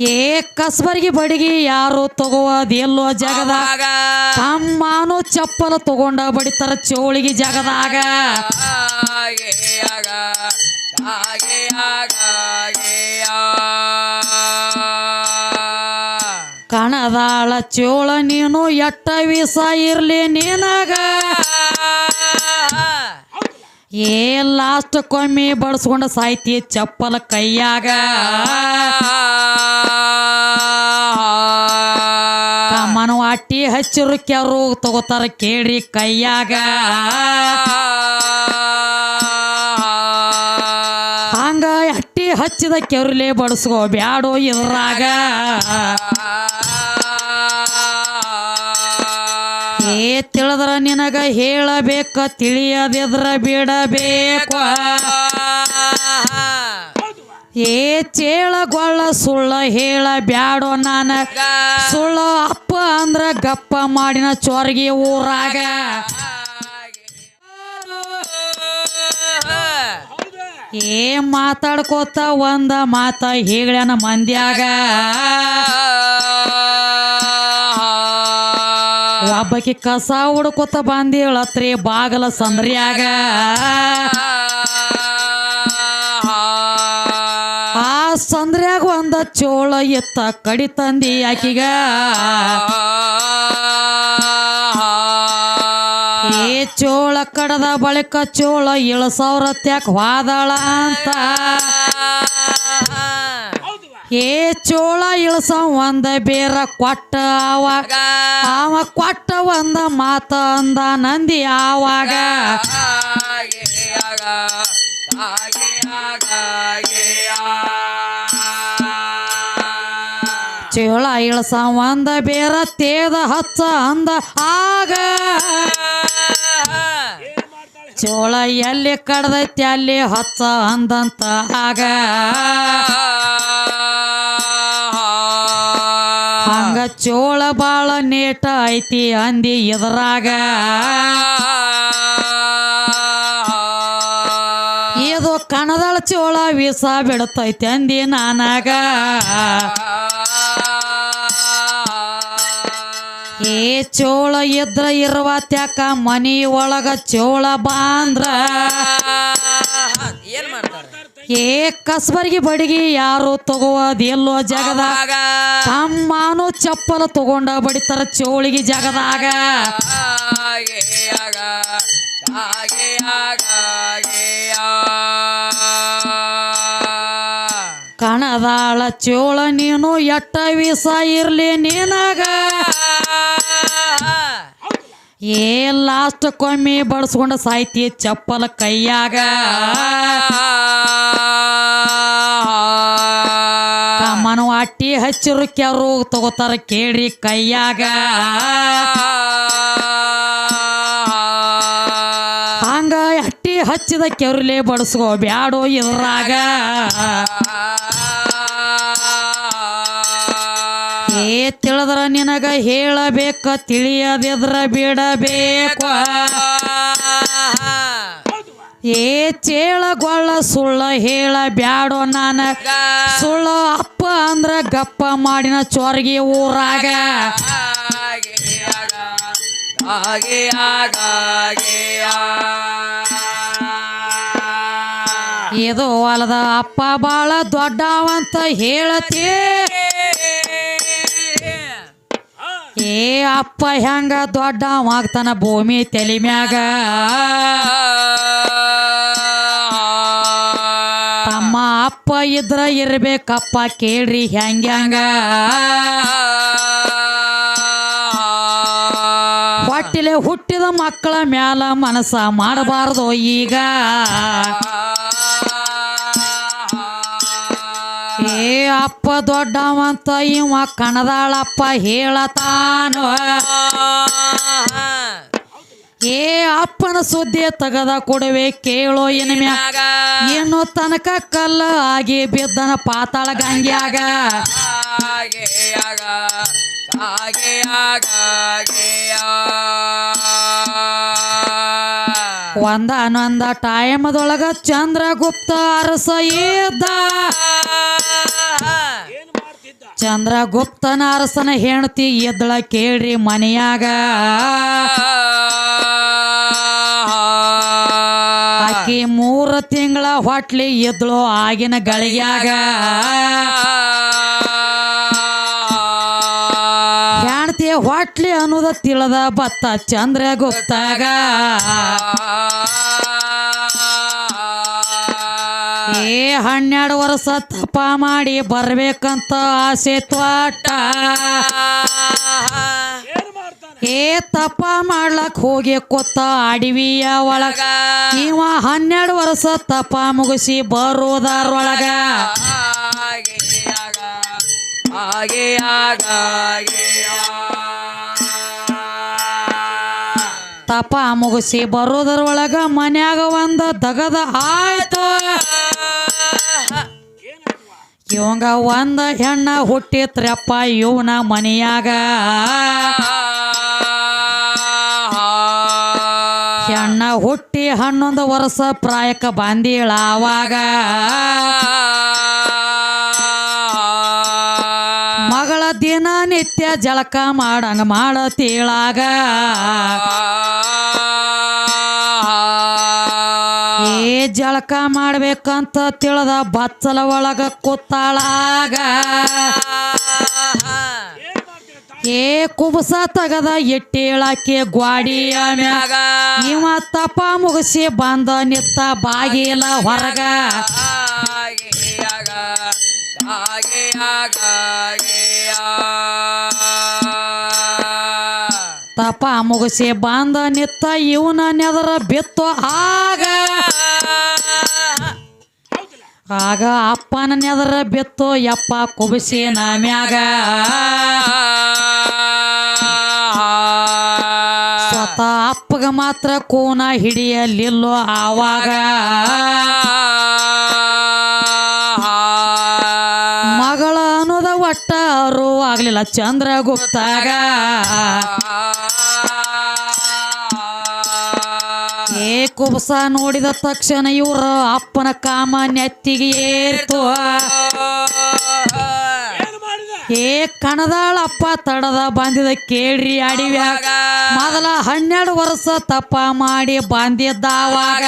ಏ ಕಸ್ಬರ್ಗಿ ಬಡಿಗಿ ಯಾರು ತಗೋದಿಲ್ಲೋ ಜಗದಾಗ? ತಮ್ಮನು ಚಪ್ಪಲ ತಗೊಂಡ ಬಡಿತಾರ ಚೋಳಿಗೆ ಜಗದಾಗ. ಕಣದಾಳ ಚೋಳ ನೀನು ಎಟ್ಟ ವಿಸ ಇರ್ಲಿ ನಿನಗ? ಏ ಲಾಸ್ಟ್ ಕೊಮ್ಮಿ ಬಡಿಸ್ಕೊಂಡ ಸಾಯ್ತಿ ಚಪ್ಪಲ ಕೈಯಾಗ. ಮನು ಅಟ್ಟಿ ಹಚ್ಚಿರು ಕೆರು ತಗೋತಾರ ಕೇಳಿ ಕೈಯಾಗ. ಹಂಗ ಅಟ್ಟಿ ಹಚ್ಚಿದ ಕೆರುಲೆ ಬಡಿಸ್ಕೋ ಬ್ಯಾಡೋ ಇದ್ರಾಗ. ಏ ತಿಳಿದ್ರ ನಿನಗ ಹೇಳಬೇಕ, ತಿಳಿಯದಿದ್ರ ಬಿಡಬೇಕು. ಏ ಚೇಳಗೊಳ್ಳ ಸುಳ್ಳ ಹೇಳ ಬ್ಯಾಡೋ ನಾನ. ಸುಳ್ಳ ಅಪ್ಪ ಅಂದ್ರ ಗಪ್ಪ ಮಾಡಿನ ಚೊರ್ಗಿ ಊರಾಗ. ಏ ಮಾತಾಡ್ಕೋತ ಒಂದ ಮಾತ ಹೇಳ್ಯಾನ ಮಂದ್ಯಾಗ. ಒಬ್ಬಕಿ ಕಸ ಹುಡ್ಕೋತ ಬಂದೇಳತ್ರಿ ಬಾಗಲ ಸಂದ್ರಿಯಾಗ. ಆ ಸಂದ್ರಿಯಾಗ ಒಂದ ಚೋಳ ಎತ್ತ ಕಡಿ ತಂದಿ ಆಕಿಗ. ಏ ಚೋಳ ಕಡದ ಬಳಿಕ ಚೋಳ ಏಳು ಸಾವಿರ ತ್ಯಾಕ್ ವಾದಳ ಅಂತ. ಏ ಚೋಳ ಇಳಸ ಒಂದ ಬೇರ ಕೊಟ್ಟ ಆವಾಗ ಅವ ಕೊಟ್ಟ ಒಂದ ಮಾತ ಅಂದ ನಂದಿ ಆವಾಗ. ಚೋಳ ಇಳಸ ಒಂದ ಬೇರ ತೇದ ಹಚ್ಚ ಅಂದ ಆಗ. ಚೋಳ ಎಲ್ಲಿ ಕಡ್ದೈತಿ ಅಲ್ಲಿ ಹಚ್ಚ ಅಂದಂತ ಆಗ. ಚೋಳ ಬಾಳ ನೇಟ ಐತಿ ಅಂದಿ ಎದುರಾಗ ಇದು ಕಣದಳ ಚೋಳ ವೀಸ ಬಿಡತೈತಿ ಅಂದಿ ನಾನಾಗ. ಏ ಚೋಳ ಇದ್ರ ಇರುವ ತ್ಯಾಕ ಮನಿ ಒಳಗ ಚೋಳ ಬಾಂದ್ರ. ಏನ್ ಮಾಡ್ತಾರೆ ಏ ಕಸ್ಬರ್ಗಿ ಬಡಿಗಿ ಯಾರು ತಗೋದಿಲ್ಲೋ ಜಗದಾಗ ತಮ್ಮನು ಚಪ್ಪಲ ತಗೊಂಡ ಬಡಿತಾರ ಚೋಳಿಗೆ ಜಗದಾಗ. ಕಣದಾಳ ಚೋಳ ನೀನು ಎಟ್ಟ ವಿಸ ಇರ್ಲಿ ನಿನಗ. ಏ ಲಾಸ್ಟ್ ಕೊಮ್ಮಿ ಬಡಿಸ್ಕೊಂಡ ಸಾಯ್ತಿ ಚಪ್ಪಲ ಕೈಯಾಗ. ಮನು ಅಟ್ಟಿ ಹಚ್ಚಿರು ಕೆರು ತಗೋತಾರ ಕೇಳ್ರಿ ಕೈಯಾಗ. ಹಂಗ ಅಟ್ಟಿ ಹಚ್ಚಿದ ಕೆರುಲೆ ಬಡಿಸ್ಕೋ ಬ್ಯಾಡೋ ಇದ್ರಾಗ. ಏ ತಿಳಿದ್ರ ನಿನಗ ಹೇಳಬೇಕ, ತಿಳಿಯದಿದ್ರ ಬಿಡಬೇಕು. ಏ ಚೇಳಗೊಳ್ಳ ಸುಳ್ಳ ಹೇಳ ಬ್ಯಾಡೋ ನಾನ. ಸುಳ್ಳ ಅಪ್ಪ ಅಂದ್ರ ಗಪ್ಪ ಮಾಡಿನ ಚೊರ್ಗಿ ಊರಾಗ. ಇದು ಹೊಲದ ಅಪ್ಪ ಬಾಳ ದೊಡ್ಡವಂತ ಹೇಳತಿ. ಏ, ಅಪ್ಪ ಹೆಂಗ ದೊಡ್ಡವಾಗ್ತಾನ ಭೂಮಿ ತಲೆ ಮ್ಯಾಗ? ತಮ್ಮ ಅಪ್ಪ ಇದ್ರ ಇರ್ಬೇಕಪ್ಪ, ಕೇಳ್ರಿ ಹೆಂಗ ಹೆಂಗ? ಹೊಟ್ಟಿಲೆ ಹುಟ್ಟಿದ ಮಕ್ಕಳ ಮ್ಯಾಲ ಮನಸ ಮಾಡಬಾರ್ದು ಈಗ. ಏ ಅಪ್ಪ ದೊಡ್ಡವಂತ ಇವ ಕಣದಾಳಪ್ಪ ಹೇಳತಾನ. ಏ ಅಪ್ಪನ ಸುದ್ದಿ ತಗದ ಕೊಡುವೆ ಕೇಳೋ ಮ್ಯಾಗ ಏನು ತನಕ ಕಲ್ಲ ಆಗಿ ಬಿದ್ದನ ಪಾತಾಳ ಗಂಗ್ಯಾಗ ಒಂದಾನೊಂದ ಟೈಮದೊಳಗ ಚಂದ್ರಗುಪ್ತ ಅರಸ ಇದ್ದ ಚಂದ್ರಗುಪ್ತನ ಅರಸನ ಹೆಂಡತಿ ಎದ್ದಳ ಕೇಳ್ರಿ ಮನೆಯಾಗ. ಆಕಿ ಮೂರು ತಿಂಗಳ ಹೊಟ್ಲಿ ಎದ್ದಳು ಆಗಿನ ಗಳಿಗ್ಯಾಗ ಹೊಟ್ಲಿ ಅನ್ನೋದ ತಿಳದ ಬತ್ತ ಚಂದ್ರಗುಪ್ತಾಗ ಏ ಹನ್ನೆರಡು ವರ್ಷ ತಪ ಮಾಡಿ ಬರ್ಬೇಕಂತ ಆಸೆ ತ್ವಾಟ ಏ ತಪ ಮಾಡ್ಲಕ್ ಹೋಗಿ ಕೊತ್ತ ಅಡವಿಯ ಒಳಗ. ಇವ ಹನ್ನೆರಡು ವರ್ಷ ತಪ ಮುಗಿಸಿ ಬರೋದಾರೊಳಗ. ತಪ ಮುಗಿಸಿ ಬರೋದರೊಳಗ ಮನ್ಯಾಗ ಒಂದ ದಗದ ಆಯ್ತು. ಇವಂಗ ಒಂದ ಹೆಣ್ಣ ಹುಟ್ಟಿತ್ರಪ್ಪ ಇವನ ಮನೆಯಾಗ. ಹೆಣ್ಣ ಹುಟ್ಟಿ ಹನ್ನೊಂದು ವರ್ಷ ಪ್ರಾಯಕ ಬಂದಿಳ ಆವಾಗ ಮಗಳ ದಿನ ನಿತ್ಯ ಜಳಕ ಮಾಡಂಗ ಮಾಡತೀಳಾಗ. ಏ ಮಾಡ್ಬೇಕಂತ ತಿಳಿದ ಬಚ್ಚಲ ಒಳಗ ಕೂತಾಳಾಗ. ಏ ಕುಬಸ ತಗದ ಇಟ್ಟಿಳಕ್ಕೆ ಗ್ವಾಡಿಯ ಮ್ಯಾಗ. ಇವ ತಪ ಮುಗಿಸಿ ಬಂದ ನಿತ್ತ ಬಾಗಿಲ ಹೊರಗ. ತಪ ಮುಗಿಸಿ ಬಾಂದ ನಿತ್ತ ಇವನ ನೆದರ ಬಿತ್ತು ಆಗ. ಆಗ ಅಪ್ಪನ ನೆದರ ಬಿತ್ತು, ಯಪ್ಪ ಕುಬಿಸಿ ನಮ್ಯಾಗ ಸ್ವತಃ ಅಪ್ಪಗ ಮಾತ್ರ ಕೂನ ಹಿಡಿಯಲಿಲ್ಲೋ ಆವಾಗ. ಮಗಳ ಅನ್ನೋದ ಒಟ್ಟ ಅವರು ಆಗ್ಲಿಲ್ಲ ಚಂದ್ರಗುಪ್ತಾಗ. ಕುಬಸ ನೋಡಿದ ತಕ್ಷಣ ಇವ್ರ ಅಪ್ಪನ ಕಾಮ ನೆತ್ತಿಗೆ ಏರ್ತು. ಏ ಕಣದಾಳಪ್ಪ ತಡದ ಬಂದಿದ ಕೇಳ್ರಿ ಅಡಿವ್ಯಾಗ. ಮೊದಲ ಹನ್ನೆರಡು ವರ್ಷ ತಪ್ಪ ಮಾಡಿ ಬಂದಿದ್ದಾವಾಗ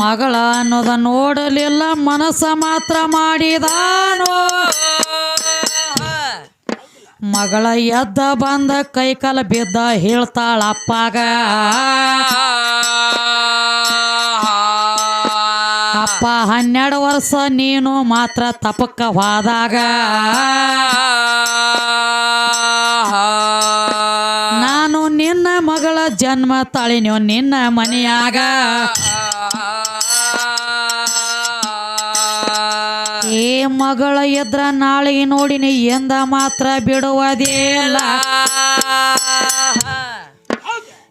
ಮಗಳ ಅನ್ನೋದ ನೋಡಲಿಲ್ಲ, ಮನಸ್ಸ ಮಾತ್ರ ಮಾಡಿದಾನೋ ಮಗಳ ಎದ್ದ ಬಂದ ಕೈಕಾಲ ಬಿದ್ದ ಹೇಳ್ತಾಳ ಅಪ್ಪಾಗ. ಅಪ್ಪ, ಹನ್ನೆರಡು ವರ್ಷ ನೀನು ಮಾತ್ರ ತಪಕ್ಕ ಹೋದಾಗ. ನಾನು ನಿನ್ನ ಮಗಳ ಜನ್ಮ ತಾಳಿನ್ಯೋ ನಿನ್ನ ಮನೆಯಾಗ. ಏ ಮಗಳ ಎದ್ರ ನಾಳೆಗೆ ನೋಡಿನಿ ಎಂದ ಮಾತ್ರ ಬಿಡುವುದಿಲ್ಲ.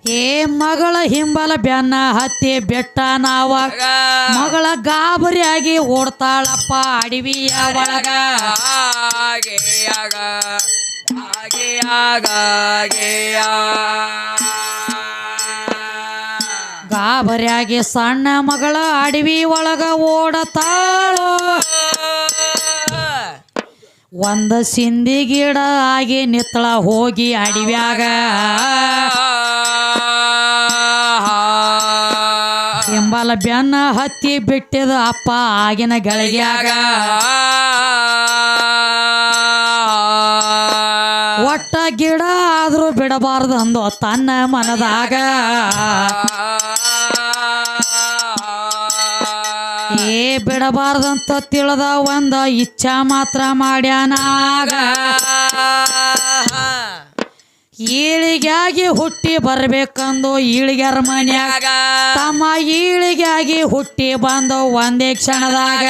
ಏ ಮಗಳ ಹಿಂಬಲ ಬೆನ್ನ ಹತ್ತಿ ಬೆಟ್ಟ ನಾವ. ಮಗಳ ಗಾಬರಿಯಾಗಿ ಓಡ್ತಾಳಪ್ಪ ಅಡವಿಯ ಒಳಗ. ಗಾಬರಿಯಾಗಿ ಸಣ್ಣ ಮಗಳ ಅಡವಿ ಒಳಗ ಓಡತಾಳು. ಒಂದ ಸಿಂಧಿ ಗಿಡ ಆಗಿ ನಿತ್ತಳ ಹೋಗಿ ಅಡಿವ್ಯಾಗ. ಎಂಬಲ ಬೆನ್ನ ಹತ್ತಿ ಬಿಟ್ಟಿದ ಅಪ್ಪ ಆಗಿನ ಗಳಿಗ್ಯಾಗ. ಒಟ್ಟ ಗಿಡ ಆದ್ರೂ ಬಿಡಬಾರ್ದು ಅಂದು ತನ್ನ ಮನದಾಗ. ಏ, ಬಿಡಬಾರ್ದಂತ ತಿಳಿದ ಒಂದ ಇಚ್ಛಾ ಮಾತ್ರ ಮಾಡ್ಯಾನಾಗ. ಈಳಿಗಾಗಿ ಹುಟ್ಟಿ ಬರ್ಬೇಕಂದು ಈಳಿಗ್ಯಾರ ಮನ್ಯಾಗ. ತಮ್ಮ ಈಳಿಗಾಗಿ ಹುಟ್ಟಿ ಬಂದು ಒಂದೇ ಕ್ಷಣದಾಗ.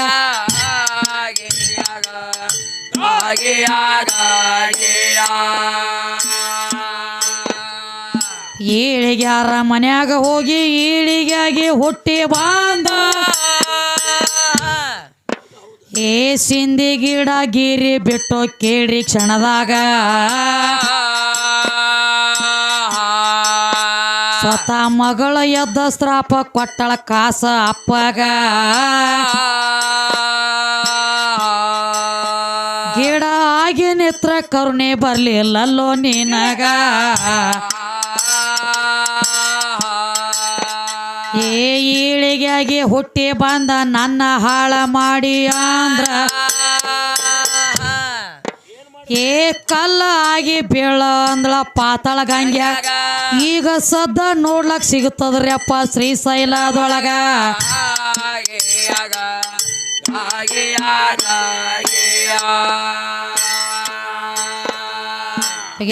ಈಳಿಗ್ಯಾರ ಮನ್ಯಾಗ ಹೋಗಿ ಈಳಿಗಾಗಿ ಹುಟ್ಟಿ ಬಂದ. ಏ ಸಿಂಧಿ ಗಿಡ ಗಿರಿ ಬಿಟ್ಟು ಕೇಳಿ ಕ್ಷಣದಾಗ. ಸ್ವತಃ ಮಗಳ ಎದ್ದ ಸ್ತ್ರಾಪ ಕೊಟ್ಟಳ ಕಾಸ ಅಪ್ಪಗ. ಗಿಡ ಆಗಿ ನಿತ್ರ ಕರುಣೆ ಬರ್ಲಿಲ್ಲಲ್ಲೋ ನಿನಗ. ಏ ಈಳಿಗಾಗಿ ಹುಟ್ಟಿ ಬಂದ ನನ್ನ ಹಾಳ ಮಾಡಿ ಅಂದ್ರ ಏ ಕಲ್ಲ ಆಗಿ ಬೀಳ ಪಾತಾಳ ಗಂಗ್ಯ ಈಗ ಸದ್ದ ನೋಡ್ಲಕ್ ಸಿಗುತ್ತದ್ರಿ ಅಪ್ಪ ಶ್ರೀಶೈಲದೊಳಗ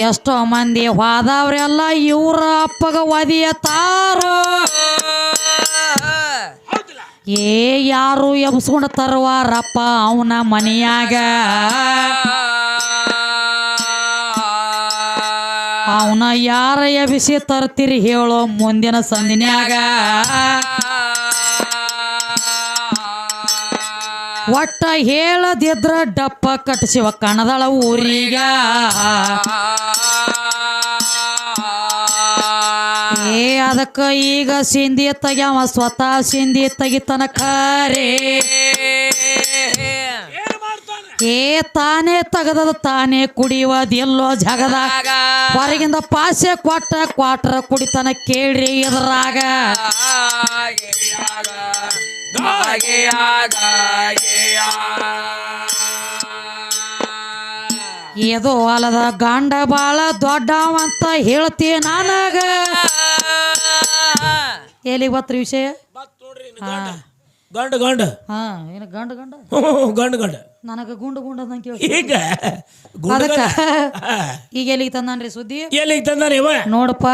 ಎಷ್ಟೋ ಮಂದಿ ಹೋದವ್ರೆಲ್ಲ ಇವ್ರ ಅಪ್ಪಗ ಒದಿಯತಾರೋ. ಏ, ಯಾರು ಎಬ್ಸ್ಕೊಂಡು ತರುವಾರಪ್ಪ ಅವನ ಮನೆಯಾಗ? ಅವನ ಯಾರ ಎಬಿಸಿ ತರ್ತೀರಿ ಹೇಳೋ ಮುಂದಿನ ಸಂದಿನ್ಯಾಗ? ಒಟ್ಟ ಹೇಳದಿದ್ರ ಡಪ್ಪ ಕಟ್ಟಿಸಿವ ಕಣದಳ ಊರಿಗ. ಏ ಅದಕ್ಕ ಈಗ ಸಿಂಧಿ ತೆಗ್ಯಾವ ಸ್ವತಃ ಸಿಂಧಿ ತೆಗಿತನ ಖರೆ ಏ ತಾನೇ ತೆಗದದ ತಾನೇ ಕುಡಿಯೋದಿಲ್ಲೋ ಜಗದಾಗ ಹೊರಗಿಂದ ಪಾಸೆ ಕೊಟ್ಟ ಕ್ವಾಟ್ರ ಕುಡಿತನ ಕೇಳ್ರಿ ಇದ್ರಾಗ ಇದು ಅಲದ ಗಂಡ ಬಾಳ ದೊಡ್ಡವಂತ ಹೇಳ್ತೀನಿ ನನಗ. ಎಲ್ಲಿ ಬತ್ರಿ ವಿಷಯ? ಗಂಡ. ಗಂಡ ಹಾ ಏನು ಗಂಡ ಗಂಡ? ಗಂಡ ಗಂಡ. ನನಗ ಗುಂಡು ಗುಂಡ ಅಂತ ಕೇಳಿ ಈಗ? ಅದಕ್ಕ. ಈಗ ಎಲ್ಲಿಗೆ ತಂದಾನ್ರಿ ಸುದ್ದಿ? ಎಲ್ಲಿಗೆ ತಂದಾನ ಇವ? ನೋಡಪ್ಪ